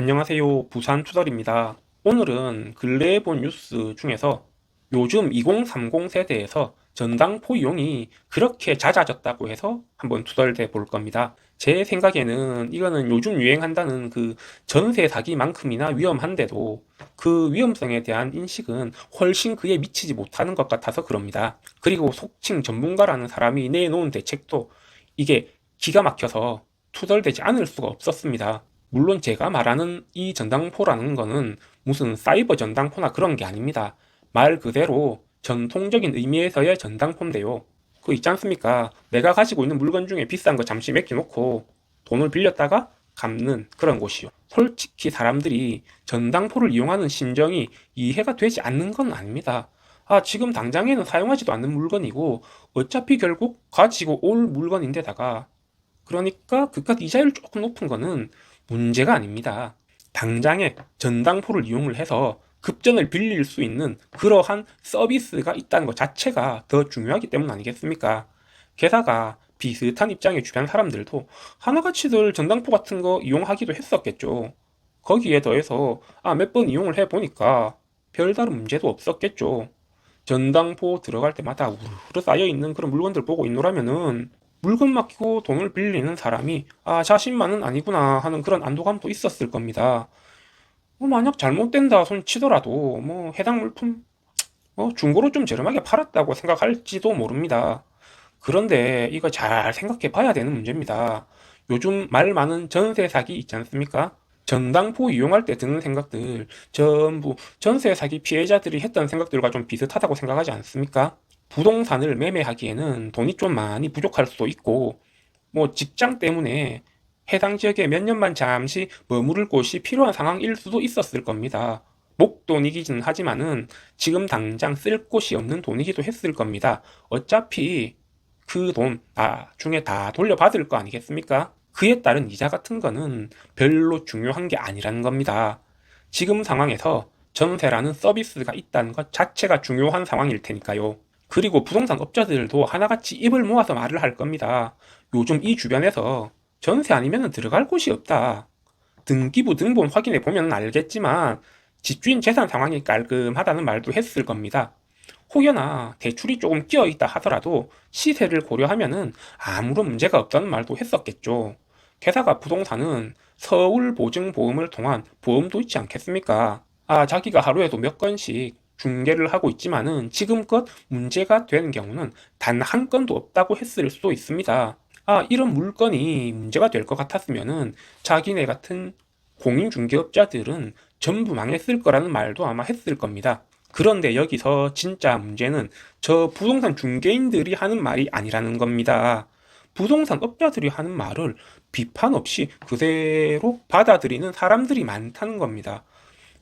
안녕하세요. 부산 투덜입니다. 오늘은 근래에 본 뉴스 중에서 요즘 2030 세대에서 전당포 이용이 그렇게 잦아졌다고 해서 한번 투덜대 볼 겁니다. 제 생각에는 이거는 요즘 유행한다는 그 전세 사기만큼이나 위험한데도 그 위험성에 대한 인식은 훨씬 그에 미치지 못하는 것 같아서 그럽니다. 그리고 속칭 전문가라는 사람이 내놓은 대책도 이게 기가 막혀서 투덜대지 않을 수가 없었습니다. 물론 제가 말하는 이 전당포라는 거는 무슨 사이버 전당포나 그런 게 아닙니다. 말 그대로 전통적인 의미에서의 전당포인데요. 그 있지 않습니까? 내가 가지고 있는 물건 중에 비싼 거 잠시 맡겨놓고 돈을 빌렸다가 갚는 그런 곳이요. 솔직히 사람들이 전당포를 이용하는 심정이 이해가 되지 않는 건 아닙니다. 아, 지금 당장에는 사용하지도 않는 물건이고 어차피 결국 가지고 올 물건인데다가 그러니까 그깟 이자율 조금 높은 거는 문제가 아닙니다. 당장에 전당포를 이용을 해서 급전을 빌릴 수 있는 그러한 서비스가 있다는 것 자체가 더 중요하기 때문 아니겠습니까? 게다가 비슷한 입장의 주변 사람들도 하나같이들 전당포 같은 거 이용하기도 했었겠죠. 거기에 더해서 아, 몇 번 이용을 해보니까 별다른 문제도 없었겠죠. 전당포 들어갈 때마다 우르르 쌓여있는 그런 물건들 보고 있노라면은 물건 맡기고 돈을 빌리는 사람이 아 자신만은 아니구나 하는 그런 안도감도 있었을 겁니다. 뭐 만약 잘못된다 손 치더라도 뭐 해당 물품 뭐 중고로 좀 저렴하게 팔았다고 생각할지도 모릅니다. 그런데 이거 잘 생각해 봐야 되는 문제입니다. 요즘 말 많은 전세 사기 있지 않습니까? 전당포 이용할 때 드는 생각들 전부 전세 사기 피해자들이 했던 생각들과 좀 비슷하다고 생각하지 않습니까? 부동산을 매매하기에는 돈이 좀 많이 부족할 수도 있고, 뭐 직장 때문에 해당 지역에 몇 년만 잠시 머무를 곳이 필요한 상황일 수도 있었을 겁니다. 목돈이긴 하지만은 지금 당장 쓸 곳이 없는 돈이기도 했을 겁니다. 어차피 그 돈 나중에 다 돌려받을 거 아니겠습니까? 그에 따른 이자 같은 거는 별로 중요한 게 아니라는 겁니다. 지금 상황에서 전세라는 서비스가 있다는 것 자체가 중요한 상황일 테니까요. 그리고 부동산 업자들도 하나같이 입을 모아서 말을 할 겁니다. 요즘 이 주변에서 전세 아니면 들어갈 곳이 없다. 등기부 등본 확인해 보면 알겠지만 집주인 재산 상황이 깔끔하다는 말도 했을 겁니다. 혹여나 대출이 조금 끼어 있다 하더라도 시세를 고려하면은 아무런 문제가 없다는 말도 했었겠죠. 게다가 부동산은 서울 보증 보험을 통한 보험도 있지 않겠습니까? 아, 자기가 하루에도 몇 건씩 중개를 하고 있지만은 지금껏 문제가 되는 경우는 단 한 건도 없다고 했을 수도 있습니다. 아, 이런 물건이 문제가 될 것 같았으면은 자기네 같은 공인중개업자들은 전부 망했을 거라는 말도 아마 했을 겁니다. 그런데 여기서 진짜 문제는 저 부동산 중개인들이 하는 말이 아니라는 겁니다. 부동산 업자들이 하는 말을 비판 없이 그대로 받아들이는 사람들이 많다는 겁니다.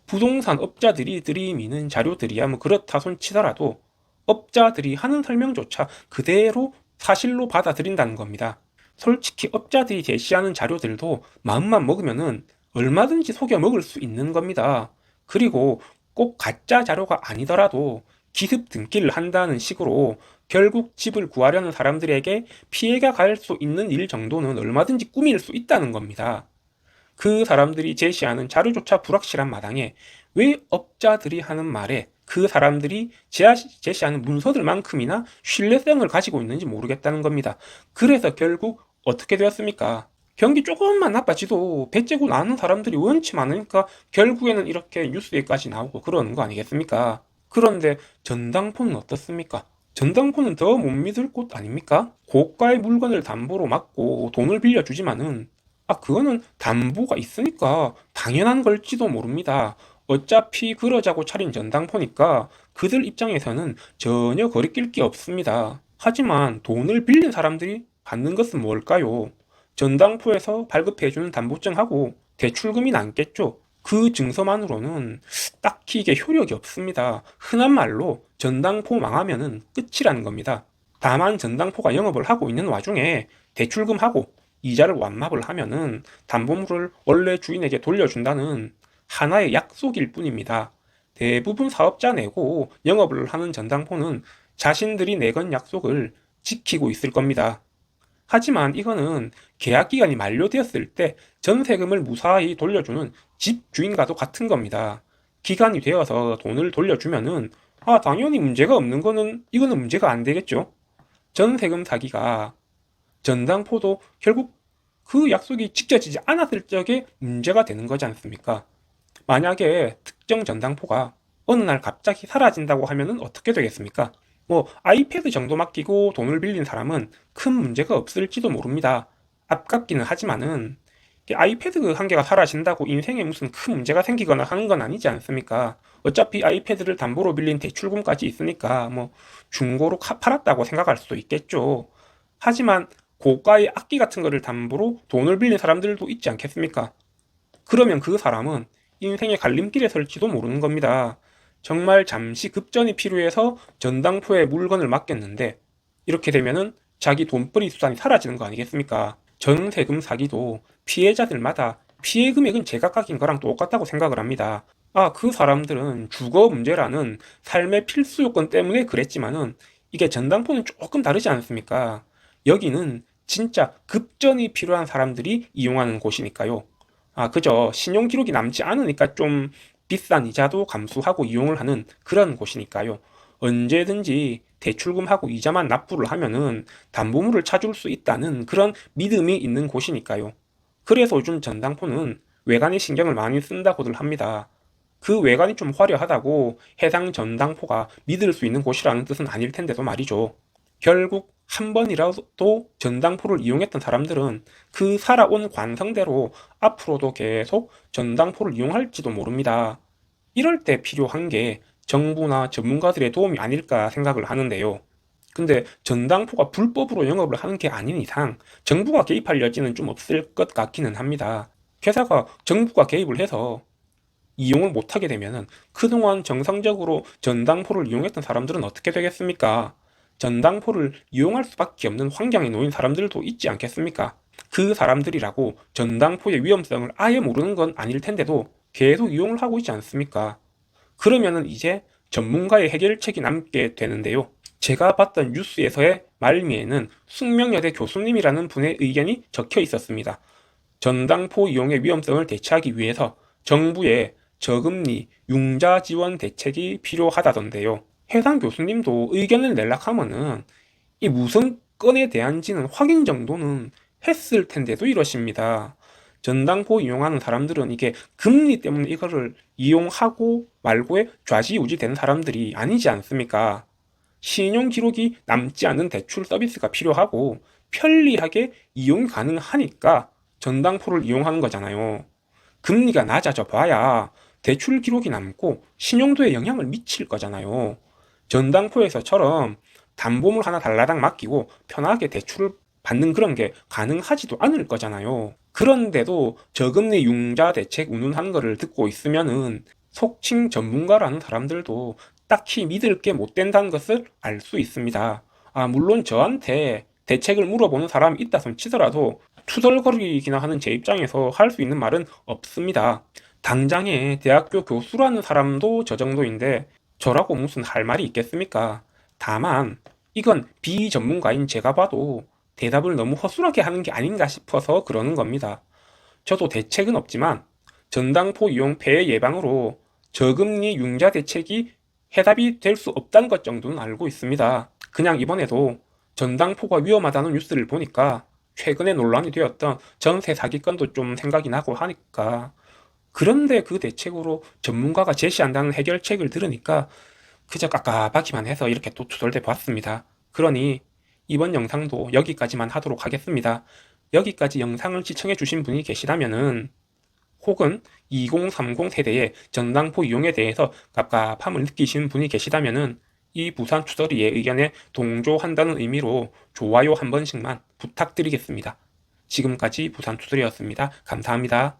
부동산 업자들이 들이미는 자료들이야 뭐 그렇다 손치더라도 업자들이 하는 설명조차 그대로 사실로 받아들인다는 겁니다. 솔직히 업자들이 제시하는 자료들도 마음만 먹으면은 얼마든지 속여 먹을 수 있는 겁니다. 그리고 꼭 가짜 자료가 아니더라도 기습 등기를 한다는 식으로 결국 집을 구하려는 사람들에게 피해가 갈 수 있는 일 정도는 얼마든지 꾸밀 수 있다는 겁니다. 그 사람들이 제시하는 자료조차 불확실한 마당에 왜 업자들이 하는 말에 그 사람들이 제시하는 문서들만큼이나 신뢰성을 가지고 있는지 모르겠다는 겁니다. 그래서 결국 어떻게 되었습니까? 경기 조금만 나빠지도 배째고 나는 사람들이 원치 많으니까 결국에는 이렇게 뉴스에까지 나오고 그러는 거 아니겠습니까? 그런데 전당포는 어떻습니까? 전당포는 더 못 믿을 곳 아닙니까? 고가의 물건을 담보로 맡고 돈을 빌려주지만은 아, 그거는 담보가 있으니까 당연한 걸지도 모릅니다. 어차피 그러자고 차린 전당포니까 그들 입장에서는 전혀 거리낄 게 없습니다. 하지만 돈을 빌린 사람들이 받는 것은 뭘까요? 전당포에서 발급해주는 담보증하고 대출금이 남겠죠. 그 증서만으로는 딱히 이게 효력이 없습니다. 흔한 말로 전당포 망하면은 끝이라는 겁니다. 다만 전당포가 영업을 하고 있는 와중에 대출금하고 이자를 완납을 하면은 담보물을 원래 주인에게 돌려준다는 하나의 약속일 뿐입니다. 대부분 사업자 내고 영업을 하는 전당포는 자신들이 내건 약속을 지키고 있을 겁니다. 하지만 이거는 계약 기간이 만료되었을 때 전세금을 무사히 돌려주는 집 주인과도 같은 겁니다. 기간이 되어서 돈을 돌려주면은 아 당연히 문제가 없는 거는 이거는 문제가 안 되겠죠. 전세금 사기가 전당포도 결국 그 약속이 지켜지지 않았을 적에 문제가 되는 거지 않습니까? 만약에 특정 전당포가 어느 날 갑자기 사라진다고 하면은 어떻게 되겠습니까? 뭐 아이패드 정도 맡기고 돈을 빌린 사람은 큰 문제가 없을지도 모릅니다. 아깝기는 하지만은 아이패드 그한 개가 사라진다고 인생에 무슨 큰 문제가 생기거나 하는 건 아니지 않습니까? 어차피 아이패드를 담보로 빌린 대출금까지 있으니까 뭐 중고로 카- 팔았다고 생각할 수도 있겠죠. 하지만 고가의 악기 같은 거를 담보로 돈을 빌린 사람들도 있지 않겠습니까? 그러면 그 사람은 인생의 갈림길에 설지도 모르는 겁니다. 정말 잠시 급전이 필요해서 전당포에 물건을 맡겼는데 이렇게 되면은 자기 돈벌이 수단이 사라지는 거 아니겠습니까? 전세금 사기도 피해자들마다 피해 금액은 제각각인 거랑 똑같다고 생각을 합니다. 아, 그 사람들은 주거 문제라는 삶의 필수 요건 때문에 그랬지만은 이게 전당포는 조금 다르지 않습니까? 여기는 진짜 급전이 필요한 사람들이 이용하는 곳이니까요. 아, 그저 신용 기록이 남지 않으니까 좀 비싼 이자도 감수하고 이용을 하는 그런 곳이니까요. 언제든지 대출금하고 이자만 납부를 하면은 담보물을 찾을 수 있다는 그런 믿음이 있는 곳이니까요. 그래서 요즘 전당포는 외관에 신경을 많이 쓴다고들 합니다. 그 외관이 좀 화려하다고 해당 전당포가 믿을 수 있는 곳이라는 뜻은 아닐 텐데도 말이죠. 결국 한 번이라도 전당포를 이용했던 사람들은 그 살아온 관성대로 앞으로도 계속 전당포를 이용할지도 모릅니다. 이럴 때 필요한 게 정부나 전문가들의 도움이 아닐까 생각을 하는데요. 근데 전당포가 불법으로 영업을 하는 게 아닌 이상 정부가 개입할 여지는 좀 없을 것 같기는 합니다. 게다가 정부가 개입을 해서 이용을 못하게 되면은 그동안 정상적으로 전당포를 이용했던 사람들은 어떻게 되겠습니까? 전당포를 이용할 수밖에 없는 환경에 놓인 사람들도 있지 않겠습니까? 그 사람들이라고 전당포의 위험성을 아예 모르는 건 아닐 텐데도 계속 이용을 하고 있지 않습니까? 그러면은 이제 전문가의 해결책이 남게 되는데요. 제가 봤던 뉴스에서의 말미에는 숙명여대 교수님이라는 분의 의견이 적혀 있었습니다. 전당포 이용의 위험성을 대체하기 위해서 정부의 저금리 융자 지원 대책이 필요하다던데요. 해당 교수님도 의견을 내락하면은 이 무슨 건에 대한지는 확인 정도는 했을 텐데도 이러십니다. 전당포 이용하는 사람들은 이게 금리 때문에 이거를 이용하고 말고에 좌지우지 되는 사람들이 아니지 않습니까? 신용 기록이 남지 않은 대출 서비스가 필요하고 편리하게 이용이 가능하니까 전당포를 이용하는 거잖아요. 금리가 낮아져 봐야 대출 기록이 남고 신용도에 영향을 미칠 거잖아요. 전당포에서처럼 담보물 하나 달라당 맡기고 편하게 대출을 받는 그런 게 가능하지도 않을 거잖아요. 그런데도 저금리 융자 대책 운운하는 거를 듣고 있으면은 속칭 전문가라는 사람들도 딱히 믿을 게 못 된다는 것을 알 수 있습니다. 아, 물론 저한테 대책을 물어보는 사람이 있다 손 치더라도 투덜거리기나 하는 제 입장에서 할 수 있는 말은 없습니다. 당장에 대학교 교수라는 사람도 저 정도인데 저라고 무슨 할 말이 있겠습니까? 다만 이건 비전문가인 제가 봐도 대답을 너무 허술하게 하는 게 아닌가 싶어서 그러는 겁니다. 저도 대책은 없지만 전당포 이용 폐해 예방으로 저금리 융자 대책이 해답이 될 수 없다는 것 정도는 알고 있습니다. 그냥 이번에도 전당포가 위험하다는 뉴스를 보니까 최근에 논란이 되었던 전세 사기건도 좀 생각이 나고 하니까 그런데 그 대책으로 전문가가 제시한다는 해결책을 들으니까 그저 깝깝하기만 해서 이렇게 또 투덜대 보았습니다. 그러니 이번 영상도 여기까지만 하도록 하겠습니다. 여기까지 영상을 시청해 주신 분이 계시다면은 혹은 2030 세대의 전당포 이용에 대해서 깝깝함을 느끼시는 분이 계시다면은 이 부산 투덜이의 의견에 동조한다는 의미로 좋아요 한 번씩만 부탁드리겠습니다. 지금까지 부산 투덜이었습니다. 감사합니다.